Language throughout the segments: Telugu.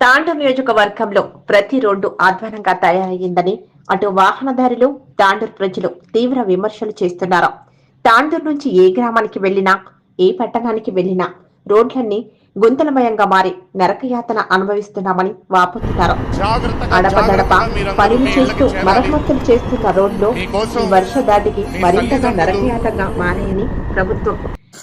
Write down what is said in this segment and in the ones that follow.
తాండూరు నియోజకవర్గంలో ప్రతి రోడ్డు అధ్వానంగా తయారయ్యిందని అటు వాహనదారులు తాండూరు ప్రజలు తీవ్ర విమర్శలు చేస్తున్నారు తాండూరు నుంచి ఏ గ్రామానికి వెళ్ళినా ఏ పట్టణానికి వెళ్ళినా రోడ్లన్నీ గుంతలమయంగా మారి నరకయాతన అనుభవిస్తున్నామని వాపోతున్నారు అడపదడప పనులు చేస్తూ. మరమ్మతులు చేస్తున్న రోడ్లు వర్ష దాటికి మరింతగా నరకయాతంగా మారాయని ప్రభుత్వం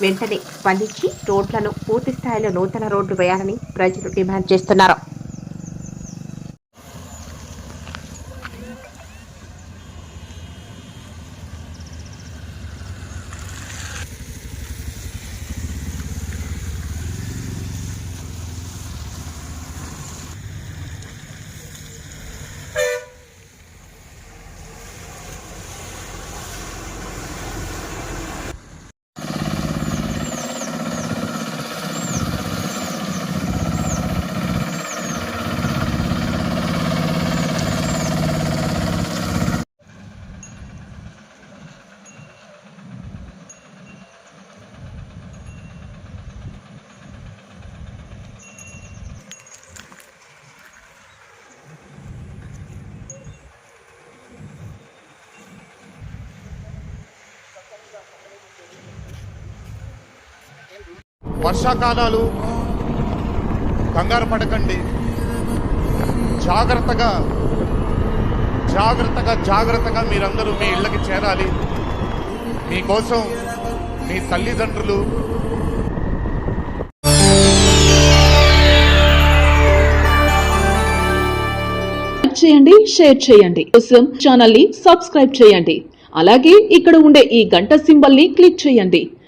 వెంటనే స్పందించి రోడ్లను పూర్తి స్థాయిలో నూతన రోడ్లు వేయాలని ప్రజలు డిమాండ్ చేస్తున్నారు. వర్షాకాలాలు కంగారు పడకండి. జాగ్రత్తగా జాగ్రత్తగా జాగ్రత్తగా మీరందరూ మీ ఇళ్ళకి చేరాలి. మీకోసం మీ తల్లిదండ్రులు చేయండి షేర్ చేయండి. కోసం ఛానల్ని సబ్స్క్రైబ్ చేయండి. అలాగే ఇక్కడ ఉండే ఈ గంట సింబల్ని క్లిక్ చేయండి.